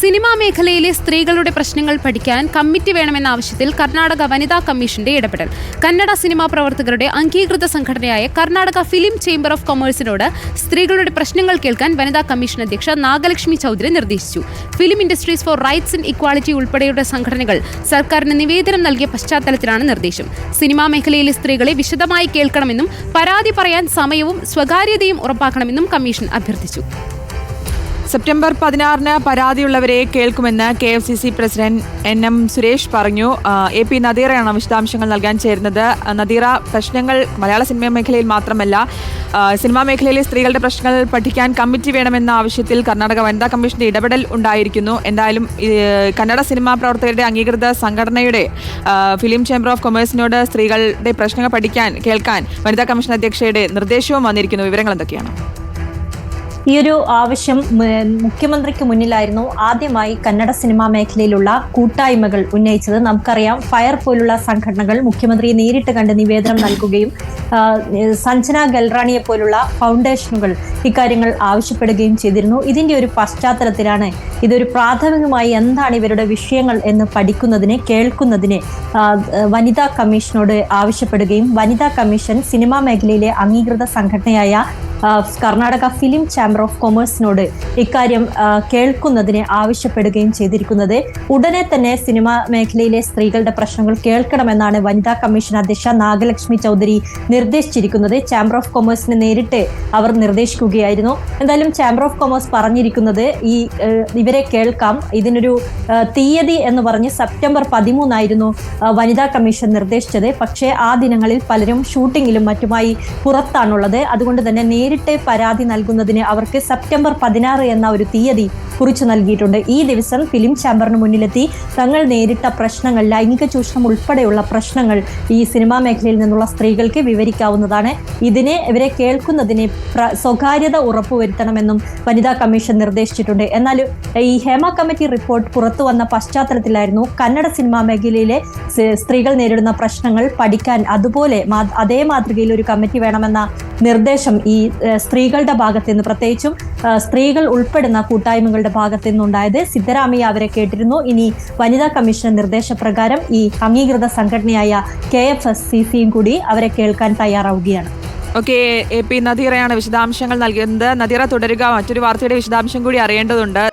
Cinema മേഖലയിലെ സ്ത്രീകളുടെ പ്രശ്നങ്ങൾ പഠിക്കാൻ കമ്മിറ്റി വേണമെന്ന ആവശ്യത്തിൽ കർണാടക വനിതാ കമ്മീഷന്റെ ഇടപെടൽ. കന്നഡ സിനിമാ പ്രവർത്തകരുടെ അംഗീകൃത സംഘടനയായ കർണാടക ഫിലിം ചേംബർ ഓഫ് കൊമേഴ്സിനോട് സ്ത്രീകളുടെ പ്രശ്നങ്ങൾ കേൾക്കാൻ വനിതാ കമ്മീഷൻ അധ്യക്ഷ നാഗലക്ഷ്മി ചൗധരി നിർദ്ദേശിച്ചു. Film industries for rights and equality ഉൾപ്പെടെയുള്ള സംഘടനകൾ സർക്കാരിന് നിവേദനം നൽകിയ പശ്ചാത്തലത്തിലാണ് നിർദ്ദേശം. സിനിമാ മേഖലയിലെ സ്ത്രീകളെ വിശദമായി കേൾക്കണമെന്നും പരാതി പറയാൻ സമയവും സ്വകാര്യതയും ഉറപ്പാക്കണമെന്നും കമ്മീഷൻ അഭ്യർത്ഥിച്ചു. സെപ്റ്റംബർ പതിനാറിന് പരാതിയുള്ളവരെ കേൾക്കുമെന്ന് K F C C president N M Suresh പറഞ്ഞു. എ പി നദീറയാണ് വിശദാംശങ്ങൾ നൽകാൻ ചേരുന്നത്. നദീറ പ്രശ്നങ്ങൾ മലയാള സിനിമാ മേഖലയിൽ മാത്രമല്ല സിനിമാ മേഖലയിലെ സ്ത്രീകളുടെ പ്രശ്നങ്ങൾ പഠിക്കാൻ കമ്മിറ്റി വേണമെന്ന ആവശ്യത്തിൽ കർണാടക വനിതാ കമ്മീഷന്റെ ഇടപെടൽ ഉണ്ടായിരിക്കുന്നു. എന്തായാലും കന്നഡ സിനിമാ പ്രവർത്തകരുടെ അംഗീകൃത സംഘടനയുടെ ഫിലിം ചേംബർ ഓഫ് കൊമേഴ്സിനോട് സ്ത്രീകളുടെ പ്രശ്നങ്ങൾ പഠിക്കാൻ കേൾക്കാൻ വനിതാ കമ്മീഷൻ അധ്യക്ഷയുടെ നിർദ്ദേശവും വന്നിരിക്കുന്നു. വിവരങ്ങൾ എന്തൊക്കെയാണ്? ഈ ഒരു ആവശ്യം മുഖ്യമന്ത്രിക്ക് മുന്നിലായിരുന്നു. ആദ്യമായി കന്നഡ സിനിമാ മേഖലയിലുള്ള കൂട്ടായ്മകൾ ഉന്നയിച്ചത്. നമുക്കറിയാം ഫയർ പോലുള്ള സംഘടനകൾ മുഖ്യമന്ത്രിയെ നേരിട്ട് കണ്ട് നിവേദനം നൽകുകയും സഞ്ജന ഗൽറാണിയെ പോലുള്ള ഫൗണ്ടേഷനുകൾ ഇക്കാര്യങ്ങൾ ആവശ്യപ്പെടുകയും ചെയ്തിരുന്നു. ഇതിന്റെ ഒരു പശ്ചാത്തലത്തിലാണ് ഇതൊരു പ്രാഥമികമായി എന്താണ് ഇവരുടെ വിഷയങ്ങൾ എന്ന് പഠിക്കുന്നതിന് കേൾക്കുന്നതിന് വനിതാ കമ്മീഷനോട് ആവശ്യപ്പെടുകയും വനിതാ കമ്മീഷൻ സിനിമാ മേഖലയിലെ അംഗീകൃത സംഘടനയായ കർണാടക ഫിലിം ചാമ്പർ ഓഫ് കൊമേഴ്സിനോട് ഇക്കാര്യം കേൾക്കുന്നതിന് ആവശ്യപ്പെടുകയും ചെയ്തിരിക്കുന്നത്. ഉടനെ തന്നെ സിനിമാ മേഖലയിലെ സ്ത്രീകളുടെ പ്രശ്നങ്ങൾ കേൾക്കണമെന്നാണ് വനിതാ കമ്മീഷൻ അധ്യക്ഷ നാഗലക്ഷ്മി ചൗധരി നിർദ്ദേശിച്ചിരിക്കുന്നത്. ചാമ്പർ ഓഫ് കൊമേഴ്സിനെ നേരിട്ട് അവർ നിർദ്ദേശിക്കുകയായിരുന്നു. എന്തായാലും ചാമ്പർ ഓഫ് കൊമേഴ്സ് പറഞ്ഞിരിക്കുന്നത് ഈ ഇവരെ കേൾക്കാം. ഇതിനൊരു തീയതി എന്ന് പറഞ്ഞ് സെപ്റ്റംബർ പതിമൂന്നായിരുന്നു വനിതാ കമ്മീഷൻ നിർദ്ദേശിച്ചത്. പക്ഷേ ആ ദിനങ്ങളിൽ പലരും ഷൂട്ടിങ്ങിലും മറ്റുമായി പുറത്താണുള്ളത്. അതുകൊണ്ട് തന്നെ നേരിട്ട് പരാതി നൽകുന്നതിന് അവർക്ക് സെപ്റ്റംബർ പതിനാറ് എന്ന ഒരു തീയതി കുറിച്ചു നൽകിയിട്ടുണ്ട്. ഈ ദിവസം ഫിലിം ചാമ്പറിന് മുന്നിലെത്തി. തങ്ങൾ നേരിട്ട പ്രശ്നങ്ങൾ ലൈംഗിക ചൂഷണം ഉൾപ്പെടെയുള്ള പ്രശ്നങ്ങൾ ഈ സിനിമാ മേഖലയിൽ നിന്നുള്ള സ്ത്രീകൾക്ക് വിവരിക്കാവുന്നതാണ്. ഇതിനെ ഇവരെ കേൾക്കുന്നതിന് സ്വകാര്യത ഉറപ്പുവരുത്തണമെന്നും വനിതാ കമ്മീഷൻ നിർദ്ദേശിച്ചിട്ടുണ്ട്. എന്നാൽ ഈ ഹേമ കമ്മിറ്റി റിപ്പോർട്ട് പുറത്തു വന്ന പശ്ചാത്തലത്തിലായിരുന്നു. കന്നഡ സിനിമാ മേഖലയിലെ സ്ത്രീകൾ നേരിടുന്ന പ്രശ്നങ്ങൾ പഠിക്കാൻ അതുപോലെ അതേ മാതൃകയിൽ ഒരു കമ്മിറ്റി വേണമെന്ന നിർദ്ദേശം ഈ സ്ത്രീകളുടെ ഭാഗത്ത് നിന്ന് പ്രത്യേകിച്ചും സ്ത്രീകൾ ഉൾപ്പെടുന്ന കൂട്ടായ്മകളുടെ ഭാഗത്ത് നിന്നുണ്ടായത് സിദ്ധരാമയ്യ അവരെ കേട്ടിരുന്നു. ഇനി വനിതാ കമ്മീഷൻ നിർദ്ദേശപ്രകാരം ഈ അംഗീകൃത സംഘടനയായ കെ എഫ് എസ് സി സിയും കൂടി അവരെ കേൾക്കാൻ തയ്യാറാവുകയാണ്. ഓക്കെ എ പി നദീറയാണ് വിശദാംശങ്ങൾ നൽകിയത്. നദീറ തുടരുക. മറ്റൊരു വാർത്തയുടെ വിശദാംശം കൂടി അറിയേണ്ടതുണ്ട്.